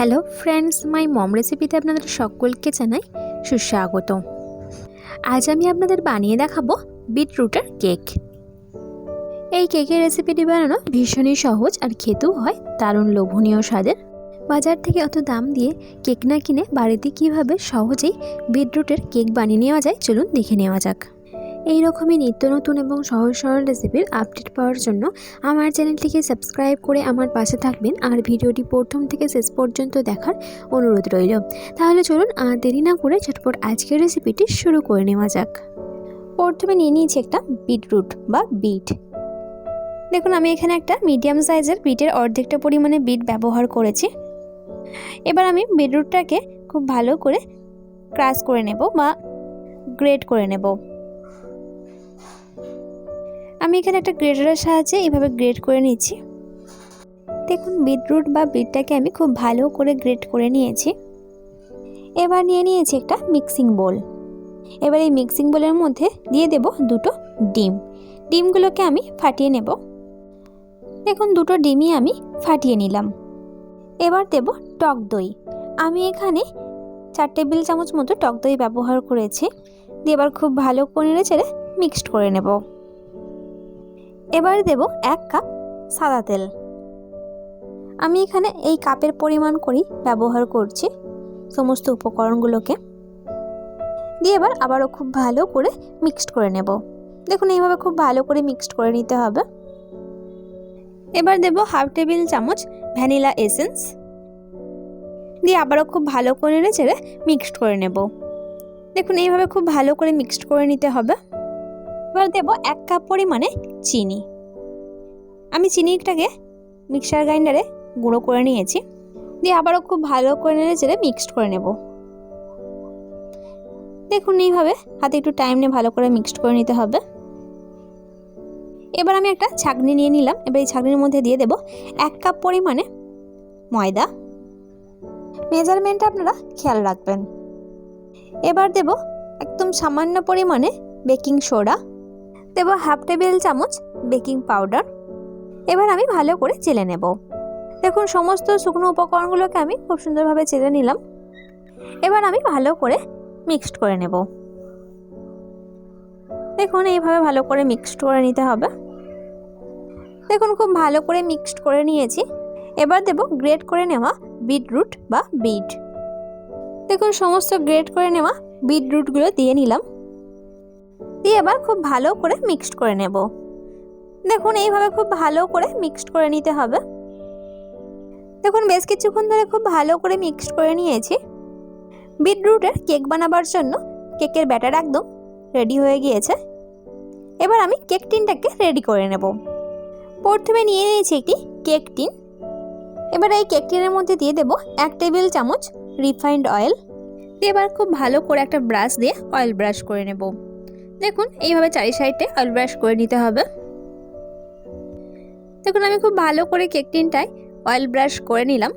Hello friends মাই মম রেসিপিতে আপনাদের সকলকে জানাই সুস্বাগত। আজ আমি আপনাদের বানিয়ে দেখাবো বিটরুটের কেক। এই কেকের রেসিপিটি বানানো ভীষণই সহজ আর খেতেও হয়, দারুণ লোভনীয় স্বাদের। বাজার থেকে অত দাম দিয়ে কেক না কিনে বাড়িতে কীভাবে সহজেই বিটরুটের কেক বানিয়ে নেওয়া যায়, চলুন দেখে নেওয়া যাক। এই রকমই নিত্য নতুন এবং সহজ সরল রেসিপির আপডেট পাওয়ার জন্য আমার চ্যানেলটিকে সাবস্ক্রাইব করে আমার পাশে থাকবেন আর ভিডিওটি প্রথম থেকে শেষ পর্যন্ত দেখার অনুরোধ রইল। তাহলে চলুন আর দেরি না করে ঝটপট আজকের রেসিপিটি শুরু করে নেওয়া যাক। প্রথমে নিয়ে নিয়েছি একটা বিটরুট বা বিট দেখুন, আমি এখানে একটা মিডিয়াম সাইজের বিটের অর্ধেকটা পরিমাণে বিট ব্যবহার করেছি। এবার আমি বিটরুটটাকে খুব ভালো করে ক্রাশ করে নেব বা গ্রেট করে নেব। আমি এখানে একটা গ্রেটারের সাহায্যে এভাবে গ্রেড করে নিচ্ছি। দেখুন, বিটরুট বা বিটটাকে আমি খুব ভালো করে গ্রেড করে নিয়েছি। এবার নিয়ে নিয়েছি একটা মিক্সিং বোল। এবার এই মিক্সিং বোলের মধ্যে দিয়ে দেব দুটো ডিম। ডিমগুলোকে আমি ফাটিয়ে নেব। দেখুন, দুটো ডিমই আমি ফাটিয়ে নিলাম। এবার দেব টক দই। আমি এখানে চার টেবিল চামচ মতো টক দই ব্যবহার করেছি। দিয়ে এবার খুব ভালো করে চেড়ে মিক্সড করে নেব। এবার দেব এক কাপ সাদা তেল। আমি এখানে এই কাপের পরিমাণ করেই ব্যবহার করছি সমস্ত উপকরণগুলোকে। দিয়ে এবার আবারও খুব ভালো করে মিক্সড করে নেব। দেখুন, এইভাবে খুব ভালো করে মিক্সড করে নিতে হবে। এবার দেব হাফ টেবিল চামচ ভ্যানিলা এসেন্স। দিয়ে আবারও খুব ভালো করে নেড়ে চেড়ে মিক্সড করে নেব। দেখুন, এইভাবে খুব ভালো করে মিক্সড করে নিতে হবে। এবার দেব এক কাপ পরিমাণে চিনি। আমি চিনিটাকে মিক্সার গ্রাইন্ডারে গুঁড়ো করে নিয়েছি। দিয়ে আবারও খুব ভালো করে নেড়ে চেড়ে মিক্সড করে নেব। দেখুন এইভাবে হাতে একটু টাইম নিয়ে ভালো করে মিক্সড করে নিতে হবে। এবার আমি একটা ছাঁকনি নিয়ে নিলাম। এবার এই ছাঁকনির মধ্যে দিয়ে দেব এক কাপ পরিমাণে ময়দা। মেজারমেন্টটা আপনারা খেয়াল রাখবেন। এবার দেব একদম সামান্য পরিমাণে বেকিং সোডা। দেবো হাফ টেবিল চামচ বেকিং পাউডার এবার আমি ভালো করে চেলে নেব। দেখুন, সমস্ত শুকনো উপকরণগুলোকে আমি খুব সুন্দরভাবে চেলে নিলাম। এবার আমি ভালো করে মিক্সড করে নেব। দেখুন, এইভাবে ভালো করে মিক্সড করে নিতে হবে। দেখুন, খুব ভালো করে মিক্সড করে নিয়েছি। এবার দেব গ্রেট করে নেওয়া বিটরুট বা বিট দেখুন, সমস্ত গ্রেট করে নেওয়া বিটরুটগুলো দিয়ে নিলাম। দিয়ে এবার খুব ভালো করে মিক্সড করে নেব। দেখুন, এইভাবে খুব ভালো করে মিক্সড করে নিতে হবে। দেখুন, বেশ কিছুক্ষণ ধরে খুব ভালো করে মিক্সড করে নিয়েছি। বিটরুটের কেক বানাবার জন্য কেকের ব্যাটার একদম রেডি হয়ে গিয়েছে। এবার আমি কেক টিনটাকে রেডি করে নেব। প্রথমে নিয়ে নিয়েছি একটি কেক টিন। এবার এই কেক টিনের মধ্যে দিয়ে দেব এক টেবিল চামচ রিফাইন্ড অয়েল এবার খুব ভালো করে একটা ব্রাশ দিয়ে অয়েল ব্রাশ করে নেব। দেখুন, এইভাবে চারি সাইডে অয়েল ব্রাশ করে নিতে হবে। দেখুন, আমি খুব ভালো করে কেক টিনটায় অয়েল ব্রাশ করে নিলাম।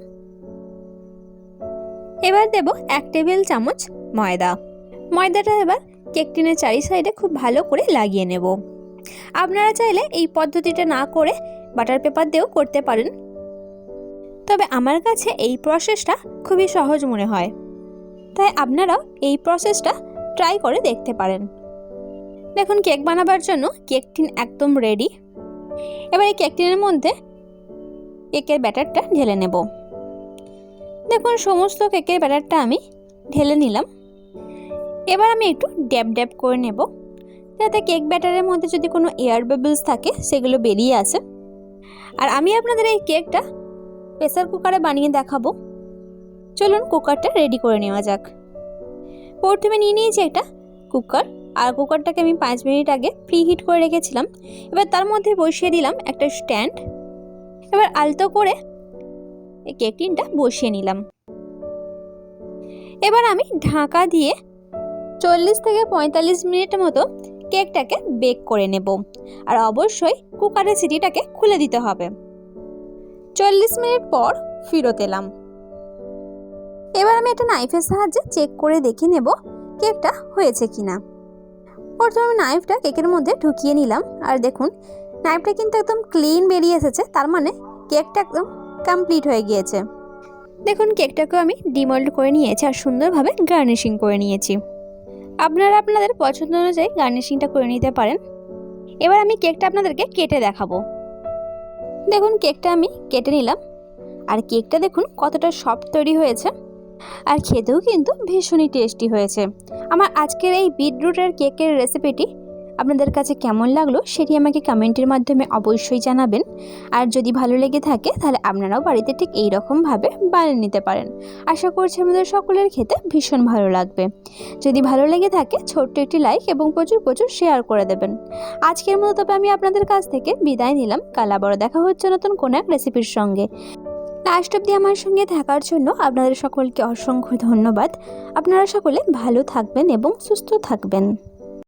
এবার দেব এক টেবিল চামচ ময়দা। ময়দাটা এবার কেক টিনের চারি সাইডে খুব ভালো করে লাগিয়ে নেব। আপনারা চাইলে এই পদ্ধতিটা না করে বাটার পেপার দিয়েও করতে পারেন। তবে আমার কাছে এই প্রসেসটা খুবই সহজ মনে হয়। তাই আপনারাও এই প্রসেসটা ট্রাই করে দেখতে পারেন। দেখুন, কেক বানাবার জন্য কেক টিন একদম রেডি এবার এই কেক টিনের মধ্যে কেকের ব্যাটারটা ঢেলে নেব। দেখুন, সমস্ত কেকের ব্যাটারটা আমি ঢেলে নিলাম। এবার আমি একটু ড্যাব ড্যাব করে নেব। যাতে কেক ব্যাটারের মধ্যে যদি কোনো এয়ার বেবলস থাকে, সেগুলো বেরিয়ে আসে। আর আমি আপনাদের এই কেকটা প্রেসার কুকারে বানিয়ে দেখাবো। চলুন কুকারটা রেডি করে নেওয়া যাক। প্রথমে নিয়ে নিয়েছি একটা কুকার আর কুকারটাকে আমি পাঁচ মিনিট আগে প্রি হিট করে রেখেছিলাম। এবার তার মধ্যে বসিয়ে দিলাম একটা স্ট্যান্ড। এবার আলতো করে এই কেক টিনটা বসিয়ে নিলাম। এবার আমি ঢাকা দিয়ে চল্লিশ থেকে পঁয়তাল্লিশ মিনিট মতো কেকটাকে বেক করে নেব। আর অবশ্যই কুকারের সিটিটাকে খুলে দিতে হবে। চল্লিশ মিনিট পর ফিরত এলাম। এবার আমি একটা নাইফের সাহায্যে চেক করে দেখে নেব কেকটা হয়েছে কিনা। প্রথমে আমি নাইফটা কেকের মধ্যে ঢুকিয়ে নিলাম। আর দেখুন নাইফটা কিন্তু একদম ক্লিন বেরিয়ে এসেছে। তার মানে কেকটা একদম কমপ্লিট হয়ে গিয়েছে। দেখুন কেকটাকেও আমি ডিমোল্ড করে নিয়েছি আর সুন্দরভাবে গার্নিশিং করে নিয়েছি। আপনারা আপনাদের পছন্দ অনুযায়ী গার্নিশিংটা করে নিতে পারেন। এবার আমি কেকটা আপনাদেরকে কেটে দেখাবো। দেখুন কেকটা আমি কেটে নিলাম। আর কেকটা দেখুন কতটা সফট তৈরি হয়েছে। আর খেতেও কিন্তু ভীষণই টেস্টি হয়েছে। আমার আজকের এই বিটরুটের কেকের রেসিপিটি আপনাদের কাছে কেমন লাগল সেটি আমাকে কমেন্টের মাধ্যমে অবশ্যই জানাবেন। আর যদি ভালো লেগে থাকে, তাহলে আপনারাও বাড়িতে ঠিক এই রকমভাবে বানিয়ে নিতে পারেন। আশা করছি আমাদের সকলের খেতে ভীষণ ভালো লাগবে। যদি ভালো লেগে থাকে, ছোট্ট একটি লাইক এবং প্রচুর প্রচুর শেয়ার করে দেবেন। আজকের মতো তবে আমি আপনাদের কাছ থেকে বিদায় নিলাম। কাল আবারও দেখা হচ্ছে নতুন কোনো এক রেসিপির সঙ্গে। লাস্ট অব্দি আমার সঙ্গে থাকার জন্য আপনাদের সকলকে অসংখ্য ধন্যবাদ। আপনারা সকলে ভালো থাকবেন এবং সুস্থ থাকবেন।